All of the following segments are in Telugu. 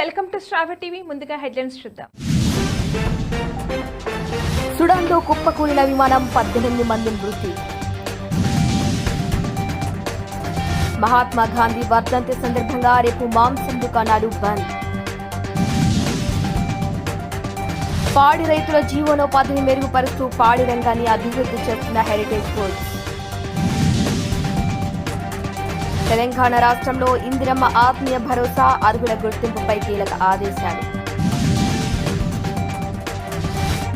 వెల్కమ్ టు శ్రావ టీవీ. ముందుగా హెడ్లైన్స్ చూద్దాం. సుడాన్లో కుప్పకూలిన విమానం పద్దెనిమిది మంది మృతి. మహాత్మా గాంధీ వర్ధంతి సందర్భంగా రేపు మాంసం దుకాణాలు బంద్. పాడి రైతుల జీవనోపాధిని మెరుగుపరుస్తూ పాడి రంగాన్ని అభివృద్ధి చేస్తున్న హెరిటేజ్ ఫుడ్స్ తెలంగాణ రాష్ట్రంలో ఇందిరమ్మ ఆత్మీయ భరోసా అర్హుల గుర్తింపుపై కీలక ఆదేశాలు.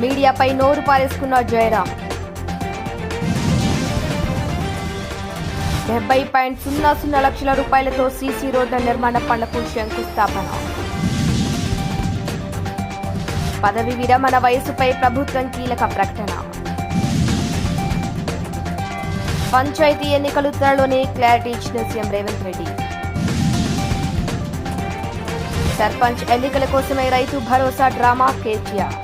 మీడియాపై నోరు పారేసుకున్న జయరాం. డెబ్బై పాయింట్ సున్నా సున్నా లక్షల రూపాయలతో సీసీ రోడ్ల నిర్మాణ పనులకు శంకుస్థాపన. పదవి విరమణ వయసుపై ప్రభుత్వం కీలక ప్రకటన. పంచాయతీ ఎన్నికలు త్వరలోనే క్లారిటీ ఇచ్చిన సీఎం రేవంత్ రెడ్డి. సర్పంచ్ ఎన్నికల కోసమే రైతు భరోసా డ్రామా కేసీఆర్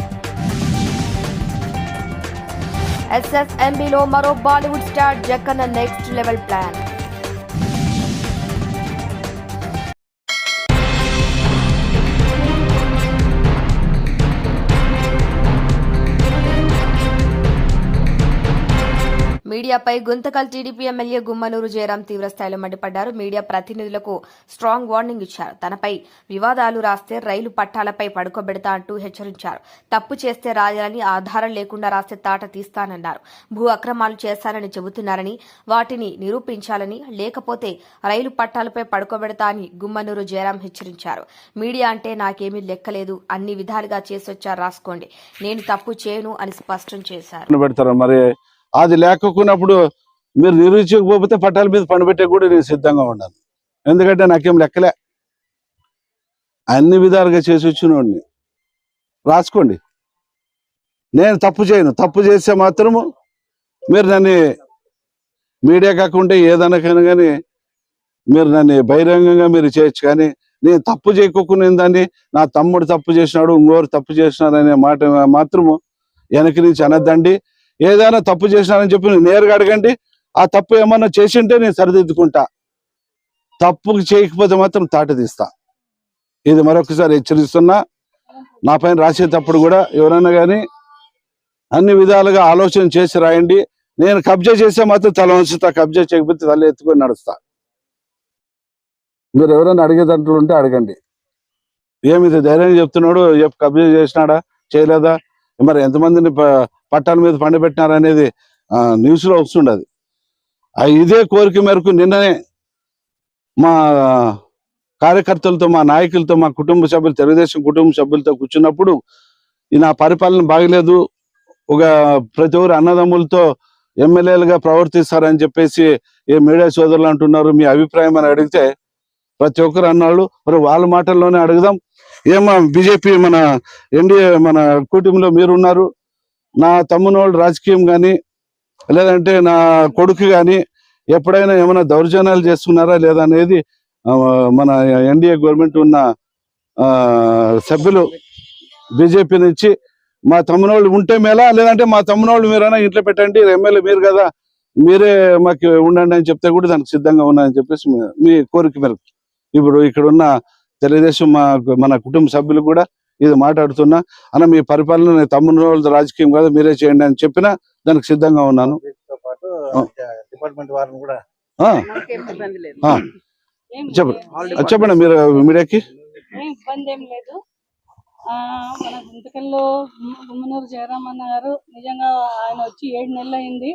ఎస్ఎస్ఎంబీలో మరో Bollywood star Jakkanna next level plan. మీడియాపై Guntakal TDP MLA Gummanuru Jayaram తీవ్రస్థాయిలో మండిపడ్డారు. మీడియా ప్రతినిధులకు స్ట్రాంగ్ వార్నింగ్ ఇచ్చారు. తనపై వివాదాలు రాస్తే రైలు పట్టాలపై పడుకోబెడతా అంటూ హెచ్చరించారు. తప్పు చేస్తే రాయాలని ఆధారం లేకుండా రాస్తే తాట తీస్తానన్నారు. భూ అక్రమాలు చేశారని చెబుతున్నారని వాటిని నిరూపించాలని లేకపోతే రైలు పట్టాలపై పడుకోబెడతా అని గుమ్మనూరు జయరాం హెచ్చరించారు. మీడియా అంటే నాకేమీ లెక్కలేదు. అన్ని విధాలుగా చేసొచ్చారు రాసుకోండి. నేను తప్పు చేయను అని స్పష్టం చేశారు. మరి అది లేకపోయినప్పుడు మీరు నిరూపించకపోతే పట్టాల మీద పనిపెట్టే కూడా నేను సిద్ధంగా ఉన్నాను. ఎందుకంటే నాకేం లెక్కలే. అన్ని విధాలుగా చేసి వచ్చినోడిని రాసుకోండి. నేను తప్పు చేయను. తప్పు చేస్తే మాత్రము మీరు నన్ను మీడియా కాకుండా ఏదనకైనా కానీ మీరు నన్ను బహిరంగంగా మీరు చేయొచ్చు కానీ నేను తప్పు చేయకోకుండా దాన్ని నా తమ్ముడు తప్పు చేసినాడు ఇంకోరు తప్పు చేసినాడు అనే మాట మాత్రము వెనక నుంచి అనద్దండి. ఏదైనా తప్పు చేసినానని చెప్పి నేను నేరుగా అడగండి. ఆ తప్పు ఏమన్నా చేసింటే నేను సరిదిద్దుకుంటా. తప్పు చేయకపోతే మాత్రం తాట తీస్తా ఇది మరొకసారి హెచ్చరిస్తున్నా. నా పైన రాసేటప్పుడు కూడా ఎవరైనా కానీ అన్ని విధాలుగా ఆలోచన చేసి రాయండి. నేను కబ్జా చేస్తే మాత్రం తల వంచుతా. కబ్జా చేయకపోతే తల ఎత్తుకొని నడుస్తా. మీరు ఎవరైనా అడిగేదంటూ ఉంటే అడగండి. ఏమి ధైర్యం చెప్తున్నాడు? ఎప్ కబ్జా చేసినాడా? చేయలేదా? మరి ఎంతమందిని పట్టాల మీద పండబెట్టినారు అనేది న్యూస్లో వస్తుండదు. ఇదే కోరిక మేరకు నిన్ననే మా కార్యకర్తలతో మా నాయకులతో మా కుటుంబ సభ్యులు తెలుగుదేశం కుటుంబ సభ్యులతో కూర్చున్నప్పుడు ఈ నా పరిపాలన బాగలేదు. ఒక ప్రతి ఒక్కరు అన్నదమ్ములతో ఎమ్మెల్యేలుగా ప్రవర్తిస్తారని చెప్పేసి ఏ మీడియా సోదరులు అంటున్నారు మీ అభిప్రాయం అని అడిగితే ప్రతి ఒక్కరు అన్నాళ్ళు మరి వాళ్ళ మాటల్లోనే అడుగుదాం. ఏమో బీజేపీ మన ఎన్డీఏ మన కూటమిలో మీరున్నారు. నా తమ్మునోళ్ళు రాజకీయం కానీ లేదంటే నా కొడుకు కానీ ఎప్పుడైనా ఏమైనా దౌర్జన్యాలు చేస్తున్నారా లేదా అనేది మన ఎన్డీఏ గవర్నమెంట్ ఉన్న ఆ, సభ్యులు బీజేపీ నుంచి మా తమ్మునోళ్ళు ఉంటే మేలా లేదంటే మా తమ్మునోళ్ళు మీరైనా ఇంట్లో పెట్టండి ఎమ్మెల్యే మీరు కదా మీరే మాకు ఉండండి అని చెప్తే కూడా దానికి సిద్ధంగా ఉన్నాయని చెప్పేసి మీ- మీ కోరిక మేరకు. ఇప్పుడు ఇక్కడ ఉన్న తెలుగుదేశం మా మన కుటుంబ సభ్యులు కూడా ఇది మాట్లాడుతున్నా. అన్న మీ పరిపాలన తమ్ముని వాళ్ళ రాజకీయం కాదు మీరే చేయండి అని చెప్పినా దానికి సిద్ధంగా ఉన్నాను. చెప్పండి. చెప్పండి మీరు మీడియాకి. ఇబ్బంది ఏం లేదు. ఆ మన గుంతకల్లో గుమ్మనూరు జయరామన్న గారు నిజంగా ఆయన వచ్చి ఏడు నెలలు అయింది.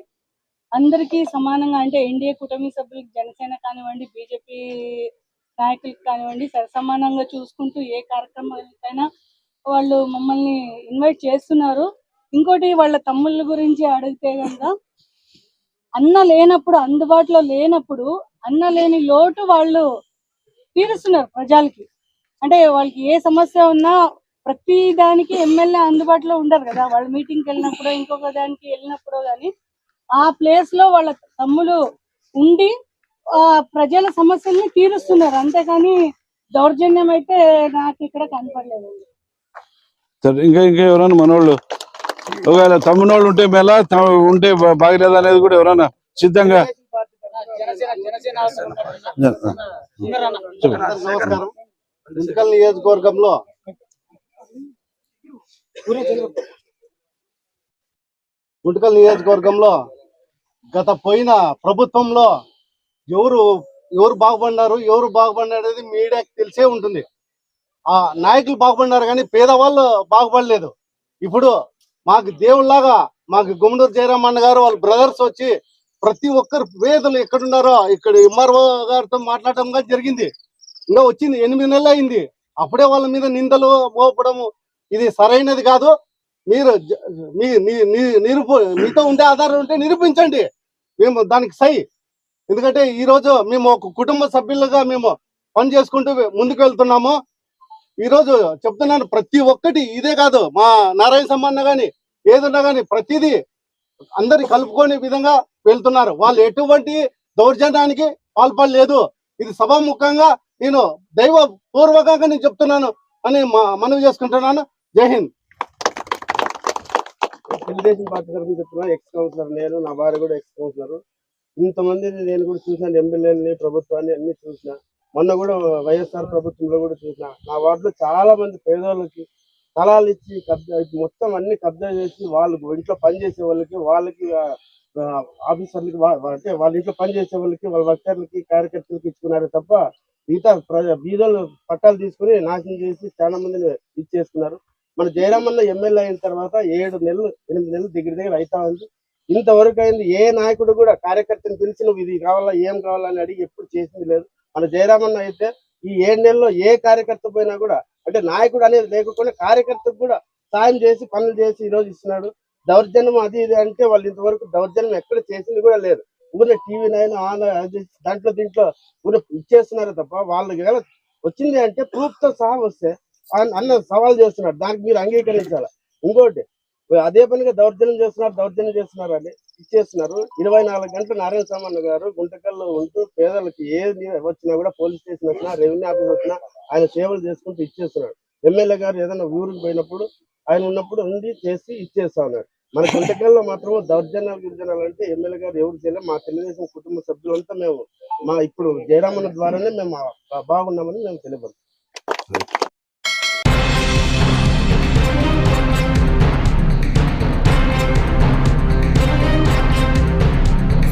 అందరికీ సమానంగా అంటే ఎన్డీఏ కూటమి సభ్యులకు జనసేన కానివ్వండి బీజేపీ నాయకులకు కానివ్వండి సమానంగా చూసుకుంటూ ఏ కార్యక్రమాలకైనా వాళ్ళు మమ్మల్ని ఇన్వైట్ చేస్తున్నారు. ఇంకోటి వాళ్ళ తమ్ముళ్ళ గురించి అడిగితే కనుక అన్న లేనప్పుడు అందుబాటులో లేనప్పుడు అన్న లేని లోటు వాళ్ళు తీరుస్తున్నారు ప్రజలకి. అంటే వాళ్ళకి ఏ సమస్య ఉన్నా ప్రతి దానికి ఎమ్మెల్యే అందుబాటులో ఉండరు కదా. వాళ్ళ మీటింగ్కి వెళ్ళినప్పుడు ఇంకొక దానికి వెళ్ళినప్పుడు కానీ ఆ ప్లేస్లో వాళ్ళ తమ్ములు ఉండి ఆ ప్రజల సమస్యల్ని తీరుస్తున్నారు. అంతేకాని దౌర్జన్యం అయితే నాకు ఇక్కడ కనపడలేదు. సరే ఇంకా ఇంకా ఎవరైనా మనోళ్ళు. ఒకవేళ తమ్మునోళ్ళు ఉంటే మేలా ఉంటే బాగలేదు అనేది కూడా ఎవరైనా సిద్ధంగా? నమస్కారం నియోజకవర్గంలో గుంటకల్ నియోజకవర్గంలో గత పోయిన ప్రభుత్వంలో ఎవరు ఎవరు బాగుపడినారు? ఎవరు బాగుపడినారు మీడియాకి తెలిసే ఉంటుంది. ఆ నాయకులు బాగుపడినారు కానీ పేదవాళ్ళు బాగుపడలేదు. ఇప్పుడు మాకు దేవుళ్ళలాగా మాకు గుమ్మడూరు జయరామన్న గారు వాళ్ళ బ్రదర్స్ వచ్చి ప్రతి ఒక్కరు పేదలు ఎక్కడున్నారో ఇక్కడ ఎంఆర్ఓ గారితో మాట్లాడటం కానీ జరిగింది. ఇంకా వచ్చింది ఎనిమిది నెలలు అయింది. అప్పుడే వాళ్ళ మీద నిందలు మోపడము ఇది సరైనది కాదు. మీరు మీ నిరూప మీతో ఉండే ఆధారం ఉంటే నిరూపించండి. మేము దానికి సై. ఎందుకంటే ఈ రోజు మేము ఒక కుటుంబ సభ్యులుగా మేము పని చేసుకుంటూ ముందుకు వెళ్తున్నాము. ఈ రోజు చెప్తున్నాను ప్రతి ఒక్కటి ఇదే కాదు. మా నారాయణ సమ్మన్న కానీ ఏదన్నా కానీ ప్రతిదీ అందరి కలుపుకునే విధంగా వెళ్తున్నారు. వాళ్ళు ఎటువంటి దౌర్జన్యానికి పాల్పడలేదు. ఇది సభాముఖంగా నేను దైవ పూర్వకంగా నేను చెప్తున్నాను అని మా- మనవి చేసుకుంటున్నాను. జై హింద్. తెలుగుదేశం పార్టీ తరఫున చెప్తున్నా ఎక్స్ కౌన్సిలర్ నేను నా భార్య కూడా ఎక్స్ కౌన్సిలర్. ఇంతమంది నేను కూడా చూసాను ఎమ్మెల్యేలని ప్రభుత్వాన్ని అన్ని చూసినా. మొన్న కూడా వైఎస్ఆర్ ప్రభుత్వంలో కూడా చూసిన నా వార్డులో చాలా మంది పేదోళ్ళకి స్థలాలు ఇచ్చి కబ్జా మొత్తం అన్ని కబ్జా చేసి వాళ్ళకి ఇంట్లో పని చేసే వాళ్ళకి వాళ్ళకి ఆఫీసర్లకి అంటే వాళ్ళ ఇంట్లో పని చేసే వాళ్ళకి వాళ్ళ వర్కర్లకి కార్యకర్తలకి ఇచ్చుకున్నారు తప్ప మిగతా ప్రజ బీదలు పట్టాలు తీసుకుని నాశనం చేసి చాలా మందిని ఇచ్చేసుకున్నారు. మన జయరామన్న ఎమ్మెల్యే అయిన తర్వాత ఏడు నెలలు ఎనిమిది నెలలు దగ్గర దగ్గర అవుతా ఉంది. ఇంతవరకు అయింది ఏ నాయకుడు కూడా కార్యకర్తను పిలిచి నువ్వు ఇది కావాలా ఏం కావాలని అడిగి ఎప్పుడు చేసింది లేదు. మన జయరామన్న అయితే ఈ ఏడు నెలల్లో ఏ కార్యకర్త పోయినా కూడా అంటే నాయకుడు అనేది లేకుండా కార్యకర్తకు కూడా సాయం చేసి పనులు చేసి ఈ రోజు ఇస్తున్నాడు. దౌర్జన్యం అది ఇది అంటే వాళ్ళు ఇంతవరకు దౌర్జన్యం ఎక్కడ చేసింది కూడా లేదు. ఊరిలో టీవీ నైన్ ఆన్ దాంట్లో దీంట్లో ఊరే ఇచ్చేస్తున్నారు తప్ప వాళ్ళకి గల వచ్చింది అంటే ప్రూఫ్తో సహా వస్తే అన్న సవాల్ చేస్తున్నాడు. దానికి మీరు అంగీకరించాలి? ఇంకోటి అదే పనిగా దౌర్జన్యం చేస్తున్నారు దౌర్జన్యం చేస్తున్నారు అని ఇచ్చేస్తున్నారు. ఇరవై నాలుగు గంటలు నారాయణ సామన్న గారు గుంటకల్లో ఉంటూ పేదలకు ఏది వచ్చినా కూడా పోలీస్ స్టేషన్ వచ్చినా రెవెన్యూ ఆఫీస్ వచ్చినా ఆయన సేవలు చేసుకుంటూ ఇచ్చేస్తున్నాడు ఎమ్మెల్యే గారు ఏదైనా ఊరికి పోయినప్పుడు ఆయన ఉన్నప్పుడు ఉండి చేసి ఇచ్చేస్తా ఉన్నాడు మన గుంటకల్లో మాత్రం దౌర్జన్యాలు గిరిజనాలు అంటే ఎమ్మెల్యే గారు ఎవరు చేయలేదు మా తెలుగుదేశం కుటుంబ సభ్యులంతా మేము మా ఇప్పుడు జయరామన్న ద్వారానే మేము బాగున్నామని మేము తెలియబడుతున్నాం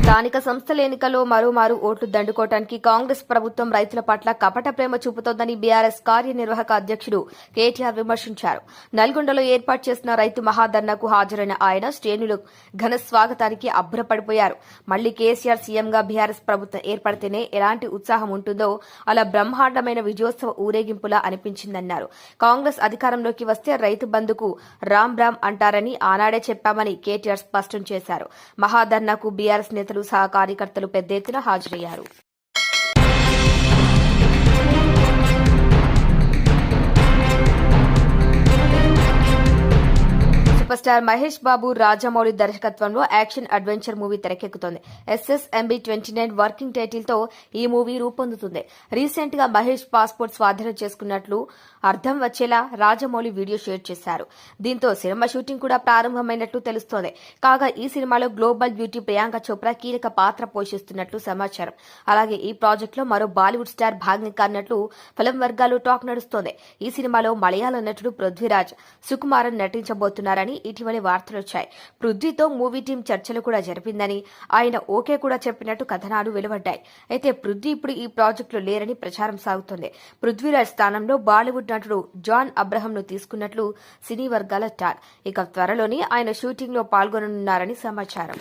స్థానిక సంస్థల ఎన్నికల్లో మరోమారు ఓట్లు దండుకోవటానికి కాంగ్రెస్ ప్రభుత్వం రైతుల పట్ల కపట ప్రేమ చూపుతోందని బీఆర్ఎస్ కార్యనిర్వాహక అధ్యక్షుడు కేటీఆర్ విమర్శించారు. నల్గొండలో ఏర్పాటు చేసిన రైతు మహాధర్నాకు హాజరైన ఆయన శ్రేణులు ఘన స్వాగతానికి అబ్బురపడిపోయారు. మళ్ళీ కేసీఆర్ సీఎంగా బీఆర్ఎస్ ప్రభుత్వం ఏర్పడితేనే ఎలాంటి ఉత్సాహం ఉంటుందో అలా బ్రహ్మాండమైన విజయోత్సవ ఊరేగింపులా అనిపించిందన్నారు. కాంగ్రెస్ అధికారంలోకి వస్తే రైతు బంధుకు రామ్ రామ్ అంటారని ఆనాడే చెప్పామని కేటీఆర్ స్పష్టం చేశారు. మహాధర్నాకు బీఆర్ఎస్ నేతలు సహా కార్యకర్తలు పెద్ద ఎత్తున హాజరయ్యారు. సూపర్ స్టార్ మహేష్ బాబు రాజమౌళి దర్శకత్వంలో యాక్షన్ అడ్వెంచర్ మూవీ తెరకెక్కుతోంది. ఎస్ఎస్ఎంబి ట్వంటీ నైన్ వర్కింగ్ టైటిల్తో ఈ మూవీ రూపొందుతుంది. రీసెంట్గా మహేష్ పాస్పోర్ట్ స్వాధీనం చేసుకున్నట్లు అర్థం వచ్చేలా రాజమౌళి వీడియో షేర్ చేశారు. దీంతో సినిమా షూటింగ్ కూడా ప్రారంభమైనట్లు తెలుస్తోంది. కాగా ఈ సినిమాలో గ్లోబల్ బ్యూటీ ప్రియాంక చోప్రా కీలక పాత్ర పోషిస్తున్నట్లు సమాచారం. అలాగే ఈ ప్రాజెక్ట్లో మరో బాలీవుడ్ స్టార్ భాగం కాన్నట్లు ఫిలం వర్గాలు టాక్ నడుస్తోంది. ఈ సినిమాలో మలయాళ నటుడు పృథ్వీరాజ్ సుకుమారన్ నటించబోతున్నారని ఇటీవలి వార్తలొచ్చాయి. పృథ్వీతో మూవీ టీం చర్చలు కూడా జరిపిందని ఆయన ఓకే కూడా చెప్పినట్టు కథనాలు వెలువడ్డాయి. అయితే పృథ్వీ ఇప్పుడు ఈ ప్రాజెక్టులో లేరని ప్రచారం సాగుతోంది. పృథ్వీరాజ్ స్థానంలో బాలీవుడ్ నటుడు జాన్ అబ్రహంను తీసుకున్నట్లు సినీ వర్గాల టాక్ ఇక త్వరలోనే ఆయన షూటింగ్లో పాల్గొననున్నారని సమాచారం.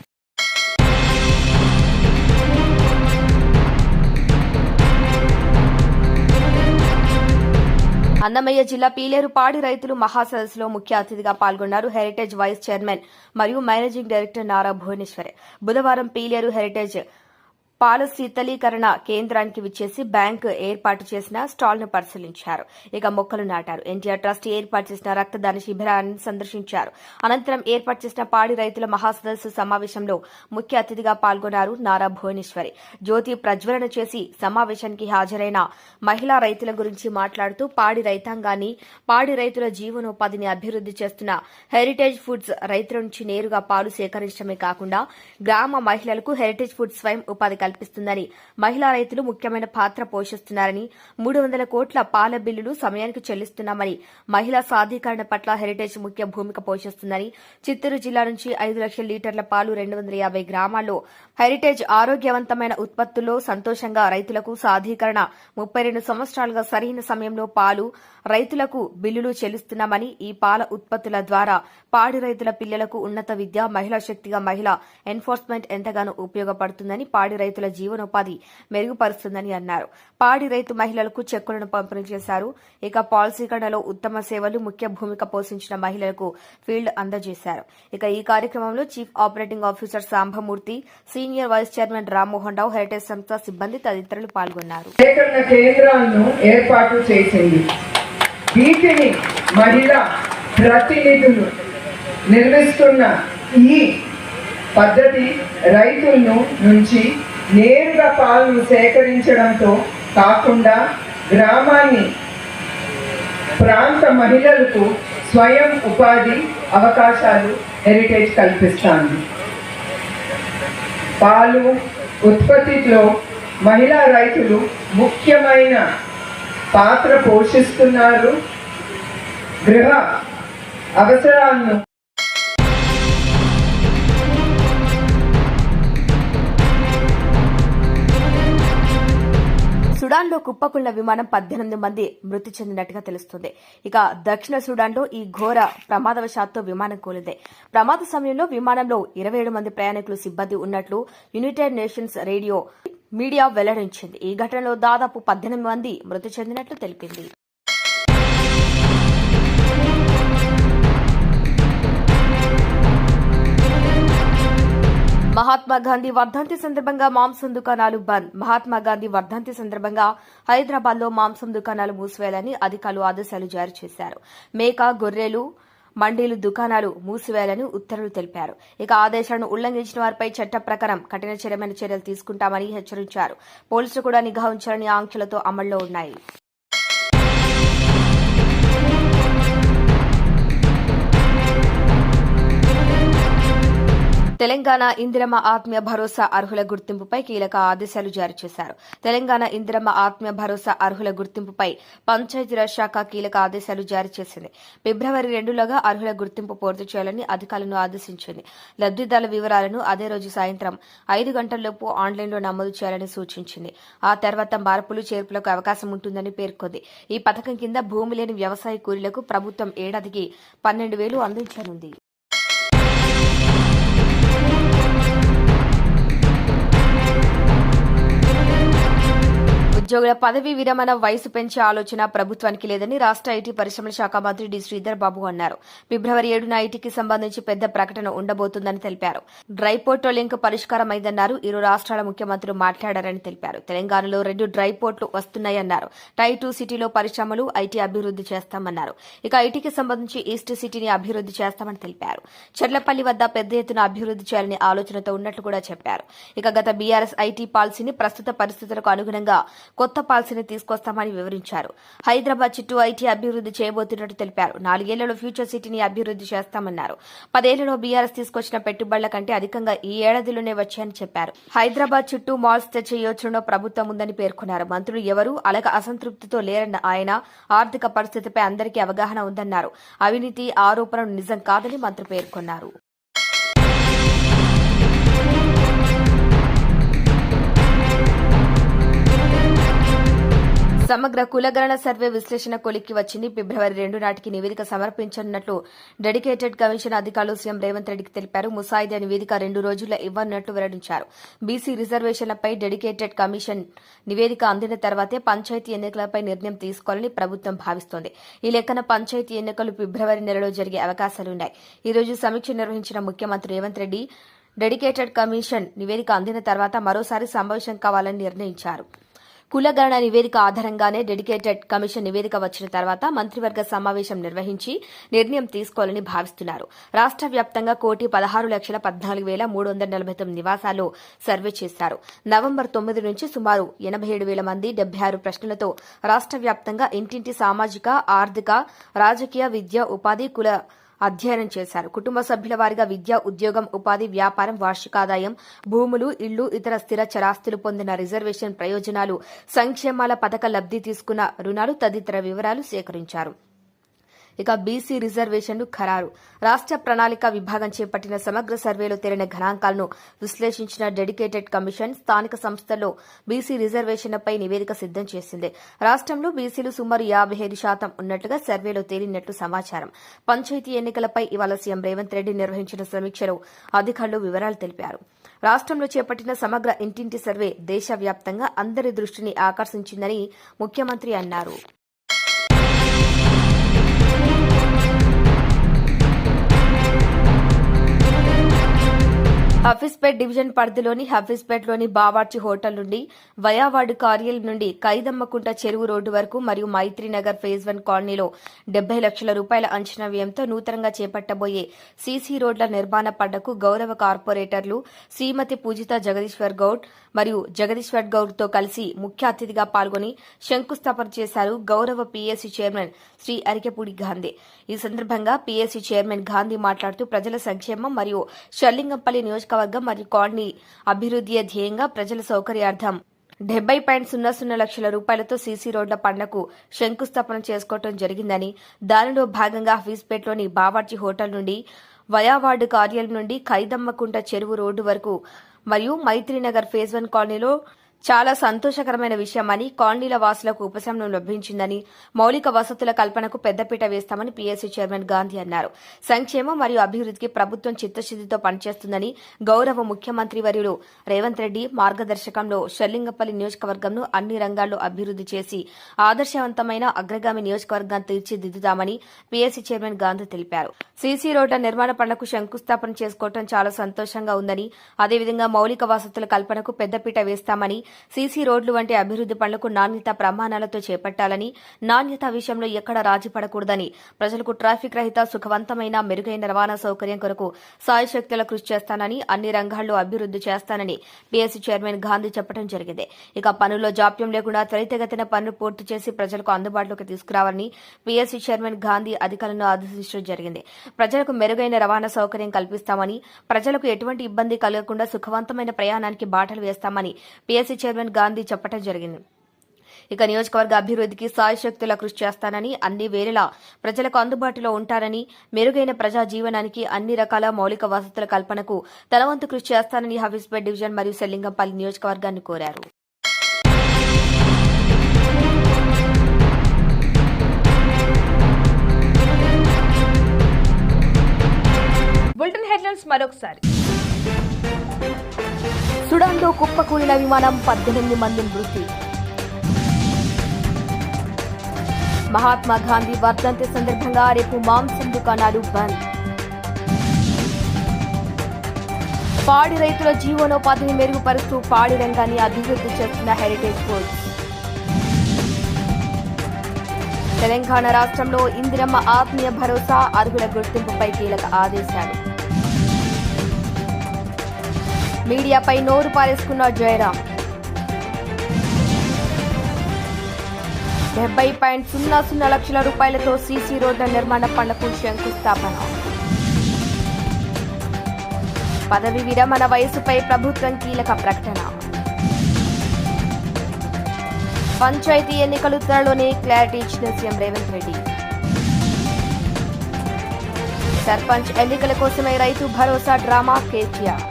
అన్నమయ్య జిల్లా పీలేరు పాడి రైతులు మహాసదస్సులో ముఖ్య అతిథిగా పాల్గొన్నారు హెరిటేజ్ వైస్ చైర్మన్ మరియు మేనేజింగ్ డైరెక్టర్ నారా భువనేశ్వరి. బుధవారం పీలేరు హెరిటేజ్ పాల శీతలీకరణ కేంద్రానికి విచ్చేసి బ్యాంకు ఏర్పాటు చేసిన స్టాల్ను పరిశీలించారు. ఇక మొక్కలు నాటారు. ఎన్టీఆర్ ట్రస్ట్ ఏర్పాటు చేసిన రక్తదాన శిబిరాన్ని సందర్శించారు. అనంతరం ఏర్పాటు చేసిన పాడి రైతుల మహాసదస్సు సమావేశంలో ముఖ్య అతిథిగా పాల్గొన్నారు నారా భువనేశ్వరి. జ్యోతి ప్రజ్వలన చేసి సమావేశానికి హాజరైన మహిళా రైతుల గురించి మాట్లాడుతూ పాడి రైతాంగాన్ని పాడి రైతుల జీవనోపాధిని అభివృద్ది చేస్తున్న హెరిటేజ్ ఫుడ్స్ రైతుల నుంచి నేరుగా పాలు సేకరించడమే కాకుండా గ్రామ మహిళలకు హెరిటేజ్ ఫుడ్స్ స్వయం ఉపాధి కల్పిస్తుందని మహిళా రైతులు ముఖ్యమైన పాత్ర పోషిస్తున్నారని మూడు వందల కోట్ల పాల బిల్లులు సమయానికి చెల్లిస్తున్నామని మహిళా సాధీకరణ పట్ల హెరిటేజ్ ముఖ్య భూమిక పోషిస్తుందని చిత్తూరు జిల్లా నుంచి ఐదు లక్షల లీటర్ల పాలు రెండు వందల యాభై గ్రామాల్లో హెరిటేజ్ ఆరోగ్యవంతమైన ఉత్పత్తుల్లో సంతోషంగా రైతులకు సాధీకరణ. ముప్పై రెండు సంవత్సరాలుగా సరైన సమయంలో పాలు రైతులకు బిల్లులు చెల్లిస్తున్నామని ఈ పాల ఉత్పత్తుల ద్వారా పాడి రైతుల పిల్లలకు ఉన్నత విద్య మహిళా శక్తిగా మహిళా ఎన్ఫోర్స్మెంట్ ఎంతగానో ఉపయోగపడుతుందని పాడి రైతుల జీవనోపాధి మెరుగుపరుస్తుందని అన్నారు. పాడి రైతు మహిళలకు చెక్కులను పంపిణీ చేశారు. ఇక పాలసీకరణలో ఉత్తమ సేవలు ముఖ్య భూమిక పోషించిన మహిళలకు ఫీల్డ్ అందజేశారు. ఇక ఈ కార్యక్రమంలో chief operating officer Sambamurthy senior vice chairman Rammohan Rao Heritage సంస్థ సిబ్బంది తదితరులు పాల్గొన్నారు. సేకరణ కేంద్రాలను ఏర్పాటు చేసింది. వీటిని మహిళా ప్రతినిధులు నిర్మిస్తున్న ఈ పద్ధతి రైతులను నుంచి నేరుగా పాలను సేకరించడంతో కాకుండా గ్రామాన్ని ప్రాంత మహిళలకు స్వయం ఉపాధి అవకాశాలు హెరిటేజ్ కల్పిస్తాను పాలు ఉత్పత్తిలో మహిళా రైతులు ముఖ్యమైన పాత్ర పోషిస్తున్నారు. గృహ అవసరాలను సుడాన్లో కుప్పకున్న విమానం పద్దెనిమిది మంది మృతి చెందినట్టుగా తెలుస్తుంది. ఇక దక్షిణ సుడాన్లో ఈ ఘోర ప్రమాదవశాత్తు విమానం కూలింది. ప్రమాద సమయంలో విమానంలో ఇరవై ఏడు మంది ప్రయాణికులు సిబ్బంది ఉన్నట్లు యునైటెడ్ నేషన్స్ రేడియో మీడియా వెల్లడించింది. ఈ ఘటనలో దాదాపు పద్దెనిమిది మంది మృతి చెందినట్లు తెలిపింది. మహాత్మా గాంధీ వర్ధంతి సందర్భంగా మాంసం దుకాణాలు బంద్. మహాత్మా గాంధీ వర్ధంతి సందర్భంగా హైదరాబాద్లో మాంసం దుకాణాలు మూసివేయాలని అధికారులు ఆదేశాలు జారీ చేశారు. మేక గొర్రెలు మండీలు దుకాణాలు మూసివేయాలని ఉత్తర్వులు తెలిపారు. ఇక ఆదేశాలను ఉల్లంఘించిన వారిపై చట్ట ప్రకారం కఠిన చర్యమైన చర్యలు తీసుకుంటామని హెచ్చరించారు. పోలీసులు కూడా నిఘా ఉంచాలని ఆంక్షలతో అమల్లో ఉన్నాయి. తెలంగాణ ఇందిరమ్మ ఆత్మీయ భరోసా అర్హుల గుర్తింపుపై కీలక ఆదేశాలు జారీ చేశారు. తెలంగాణ ఇందిరమ్మ ఆత్మీయ భరోసా అర్హుల గుర్తింపుపై పంచాయతీరాజ్ శాఖ కీలక ఆదేశాలు జారీ చేసింది. ఫిబ్రవరి రెండులోగా అర్హుల గుర్తింపు పూర్తి చేయాలని అధికారులను ఆదేశించింది. లబ్దిదారుల వివరాలను అదే రోజు సాయంత్రం ఐదు గంటలలోపు ఆన్లైన్లో నమోదు చేయాలని సూచించింది. ఆ తర్వాత మార్పులు చేర్పులకు అవకాశం ఉంటుందని పేర్కొంది. ఈ పథకం కింద భూమి లేని వ్యవసాయ కూలీలకు ప్రభుత్వం ఏడాదికి పన్నెండు వేలు అందించనుంది. ఉద్యోగుల పదవీ విరమణ వయసు పెంచే ఆలోచన ప్రభుత్వానికి లేదని రాష్ట్ర ఐటీ పరిశ్రమల శాఖ మంత్రి డి శ్రీధర్ బాబు అన్నారు. ఫిబ్రవరి ఏడున ఐటీకి సంబంధించి పెద్ద ప్రకటన ఉండబోతుందని తెలిపారు. డ్రై పోర్టు లింక్ పరిష్కారమైందన్నారు. ఇరు రాష్ట్రాల ముఖ్యమంత్రులు మాట్లాడారని తెలిపారు. తెలంగాణలో రెండు డ్రై పోర్టులు వస్తున్నాయన్నారు. టై టూ సిటీలో పరిశ్రమలు ఐటీ అభివృద్ది చేస్తామన్నారు. ఇక ఐటీకి సంబంధించి ఈస్ట్ సిటీని అభివృద్ది చేస్తామని తెలిపారు. చెర్లపల్లి వద్ద పెద్ద ఎత్తున అభివృద్ది చేయాలనే ఆలోచనతో ఉన్నట్లు కూడా చెప్పారు. ఇక గత బీఆర్ఎస్ ఐటీ పాలసీని ప్రస్తుత పరిస్థితులకు అనుగుణంగా కొత్త పాలసీని తీసుకొస్తామని వివరించారు. హైదరాబాద్ చుట్టూ ఐటీ అభివృద్ది చేయబోతున్నట్టు తెలిపారు. నాలుగేళ్ళలో ఫ్యూచర్ సిటీని అభివృద్ది చేస్తామన్నారు. పదేళ్ళలో బీఆర్ఎస్ తీసుకొచ్చిన పెట్టుబడుల కంటే అధికంగా ఈ ఏడాదిలోనే వచ్చాయని చెప్పారు. హైదరాబాద్ చుట్టూ మాల్స్ తెచ్చే యోచనలో ప్రభుత్వం ఉందని పేర్కొన్నారు. మంత్రులు ఎవరూ అలాగ అసంతృప్తితో లేరన్న ఆయన ఆర్థిక పరిస్థితిపై అందరికీ అవగాహన ఉందన్నారు. అవినీతి ఆరోపణలు నిజం కాదని మంత్రి పేర్కొన్నారు. సమగ్ర కులగణన సర్వే విశ్లేషణ కొలిక్కి వచ్చింది. ఫిబ్రవరి రెండు నాటికి నివేదిక సమర్పించనున్నట్లు డెడికేటెడ్ కమిషన్ అధికారులు సీఎం రేవంత్ రెడ్డికి తెలిపారు. ముసాయిదా నివేదిక రెండు రోజుల్లో ఇవ్వనున్నట్లు వెల్లడించారు. బీసీ రిజర్వేషన్లపై డెడికేటెడ్ కమిషన్ నివేదిక అందిన తర్వాతే పంచాయతీ ఎన్నికలపై నిర్ణయం తీసుకోవాలని ప్రభుత్వం భావిస్తోంది. ఈ లెక్కన పంచాయతీ ఎన్నికలు ఫిబ్రవరి నెలలో జరిగే అవకాశాలున్నాయి. ఈ రోజు సమీక్ష నిర్వహించిన ముఖ్యమంత్రి రేవంత్ రెడ్డి డెడికేటెడ్ కమిషన్ నివేదిక అందిన తర్వాత మరోసారి సమావేశం కావాలని నిర్ణయించారు. కులగణన నివేదిక ఆధారంగానే డెడికేటెడ్ కమిషన్ నివేదిక వచ్చిన తర్వాత మంత్రివర్గ సమావేశం నిర్వహించి నిర్ణయం తీసుకోవాలని భావిస్తున్నారు. రాష్ట్ర వ్యాప్తంగా కోటి పదహారు లక్షల పద్నాలుగు వేల మూడు వందల నలభై తొమ్మిది నివాసాల్లో సర్వే చేశారు. నవంబర్ తొమ్మిది నుంచి సుమారు ఎనభై ఏడు వేల మంది డెబ్బై ఆరు ప్రశ్నలతో రాష్ట్ర వ్యాప్తంగా ఇంటింటి సామాజిక ఆర్థిక రాజకీయ విద్య ఉపాధి కుల అధ్యయనం చేశారు. కుటుంబ సభ్యుల వారిగా విద్య ఉద్యోగం ఉపాధి వ్యాపారం వార్షికాదాయం భూములు ఇళ్ళు ఇతర స్థిర చరాస్తులు పొందిన రిజర్వేషన్ ప్రయోజనాలు సంక్షేమాల పథక లబ్ది తీసుకున్న రుణాలు తదితర వివరాలు సేకరించారు. ఇక బీసీ రిజర్వేషన్లు ఖరారు. రాష్ట్ర ప్రణాళిక విభాగం చేపట్టిన సమగ్ర సర్వేలో తేలిన గణాంకాలను విశ్లేషించిన డెడికేటెడ్ కమిషన్ స్థానిక సంస్థల్లో బీసీ రిజర్వేషన్లపై నివేదిక సిద్దం చేసింది. రాష్ట్రంలో బీసీలు సుమారు యాభై ఐదు శాతం ఉన్నట్లుగా సర్వేలో తేలినట్లు సమాచారం. పంచాయతీ ఎన్నికలపై ఇవాళ సీఎం రేవంత్ రెడ్డి నిర్వహించిన సమీక్షలో అధికారులు వివరాలు తెలిపారు. రాష్ట్రంలో చేపట్టిన సమగ్ర ఇంటింటి సర్వే దేశవ్యాప్తంగా అందరి దృష్టిని ఆకర్షించిందని ముఖ్యమంత్రి అన్నారు. హఫీజ్పేట్ డివిజన్ పరిధిలోని హఫీజ్పేట్లోని బావార్చి హోటల్ నుండి వయావార్డు కార్యాలయం నుండి కైదమ్మకుంట చెరువు రోడ్డు వరకు మరియు మైత్రీనగర్ ఫేజ్ వన్ కాలనీలో డెబ్బై లక్షల రూపాయల అంచనా వ్యయంతో నూతనంగా చేపట్టబోయే సీసీ రోడ్ల నిర్మాణ పడ్డకు గౌరవ కార్పొరేటర్లు శ్రీమతి పూజిత జగదీశ్వర్ గౌడ్ మరియు జగదీశ్వర్ గౌడ్తో కలిసి ముఖ్య అతిథిగా పాల్గొని శంకుస్థాపన చేశారు గౌరవ పీఎస్సీ చైర్మన్ శ్రీ అరికెపూడి గాంధీ. ఈ సందర్భంగా పీఎస్సీ చైర్మన్ గాంధీ మాట్లాడుతూ ప్రజల సంక్షేమం మరియు షల్లింగంపల్లి నియోజకవర్గం మరియు కాలనీ అభివృద్ధి ధ్యేయంగా ప్రజల సౌకర్యార్థం. డెబ్బై పాయింట్ సున్నా సున్నా లక్షల రూపాయలతో సీసీ రోడ్ల పనులకు శంకుస్థాపన చేసుకోవడం జరిగిందని దానిలో భాగంగా హఫీజ్పేట్లోని బావార్జీ హోటల్ నుండి వయావార్డు కార్యాలయం నుండి ఖైదమ్మకుంట చెరువు రోడ్డు వరకు మరియు మైత్రినగర్ ఫేజ్ వన్ కాలనీలో చాలా సంతోషకరమైన విషయమని కాలనీల వాసులకు ఉపశమనం లభించిందని మౌలిక వసతుల కల్పనకు పెద్దపీట వేస్తామని పీఎస్సీ చైర్మన్ గాంధీ అన్నారు. సంక్షేమం మరియు అభివృద్ధికి ప్రభుత్వం చిత్తశుద్దితో పనిచేస్తుందని గౌరవ ముఖ్యమంత్రి వర్యులు రేవంత్ రెడ్డి మార్గదర్శకంలో షెల్లింగపల్లి నియోజకవర్గంను అన్ని రంగాల్లో అభివృద్ది చేసి ఆదర్శవంతమైన అగ్రగామి నియోజకవర్గాన్ని తీర్చిదిద్దుతామని పీఎస్సీ చైర్మన్ గాంధీ తెలిపారు. సీసీ రోడ్ల నిర్మాణ పనులకు శంకుస్థాపన చేసుకోవడం చాలా సంతోషంగా ఉందని అదేవిధంగా మౌలిక వసతుల కల్పనకు పెద్దపీట వేస్తామని సీసీ రోడ్లు వంటి అభివృద్ది పనులకు నాణ్యత ప్రమాణాలతో చేపట్టాలని నాణ్యత విషయంలో ఎక్కడ రాజీ పడకూడదని ప్రజలకు ట్రాఫిక్ రహిత సుఖవంతమైన మెరుగైన రవాణా సౌకర్యం కొరకు సాయశక్తుల కృషి చేస్తానని అన్ని రంగాల్లో అభివృద్ది చేస్తానని పీఎస్సీ చైర్మన్ గాంధీ చెప్పడం జరిగింది. ఇక పనుల్లో జాప్యం లేకుండా త్వరితగతిన పనులు పూర్తి చేసి ప్రజలకు అందుబాటులోకి తీసుకురావాలని పీఎస్సీ చైర్మన్ గాంధీ అధికారులను ఆదేశించడం జరిగింది. ప్రజలకు మెరుగైన రవాణా సౌకర్యం కల్పిస్తామని ప్రజలకు ఎటువంటి ఇబ్బంది కలగకుండా సుఖవంతమైన ప్రయాణానికి బాటలు వేస్తామని పీఎస్సీ చైర్మన్ గాంధీ చెప్పడం జరిగింది. ఇక నియోజకవర్గ అభివృద్ధికి సాయశక్తుల కృషి చేస్తానని అన్ని వేళలా ప్రజలకు అందుబాటులో ఉంటారని మెరుగైన ప్రజా జీవనానికి అన్ని రకాల మౌలిక వసతుల కల్పనకు తనవంతు కృషి చేస్తానని హఫీజ్పేట్ డివిజన్ మరియు సెల్లింగంపల్లి నియోజకవర్గాన్ని కోరారు. బులెటిన్ హెడ్లైన్స్ మరొకసారి. ఉడాన్లో కుప్పకూలిన విమానం పద్దెనిమిది మంది మృతి. మహాత్మా గాంధీ వర్ధంతి సందర్భంగా రేపు మాంసం దుకాణాలు బంద్. పాడి రైతుల జీవనోపాధిని మెరుగుపరుస్తూ పాడి రంగాన్ని అభివృద్ధి చేస్తున్న హెరిటేజ్ ఫుడ్స్ తెలంగాణ రాష్ట్రంలో ఇందిరమ్మ ఆత్మీయ భరోసా అర్హుల గుర్తింపుపై కీలక ఆదేశాలు. మీడియాపై నోరు పారేసుకున్న జయరాం. డెబ్బై పాయింట్ సున్నా సున్నా లక్షల రూపాయలతో సీసీ రోడ్ల నిర్మాణ పనులకు శంకుస్థాపన. పదవి విరమణ వయసుపై ప్రభుత్వం కీలక ప్రకటన. పంచాయతీ ఎన్నికలు త్వరలోనే క్లారిటీ ఇచ్చిన సీఎం రేవంత్ రెడ్డి. సర్పంచ్ ఎన్నికల కోసమే రైతు భరోసా డ్రామా కేసీఆర్.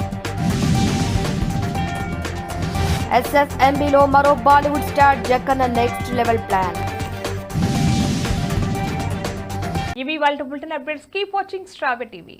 ఎస్ఎస్ఎంబీలో మరో Bollywood star Jakkanna next level plan. ఇవి వాళ్ళ బులెటిన్ అప్డేట్స్. కీప్ వాచింగ్ స్ట్రాబె టీవీ.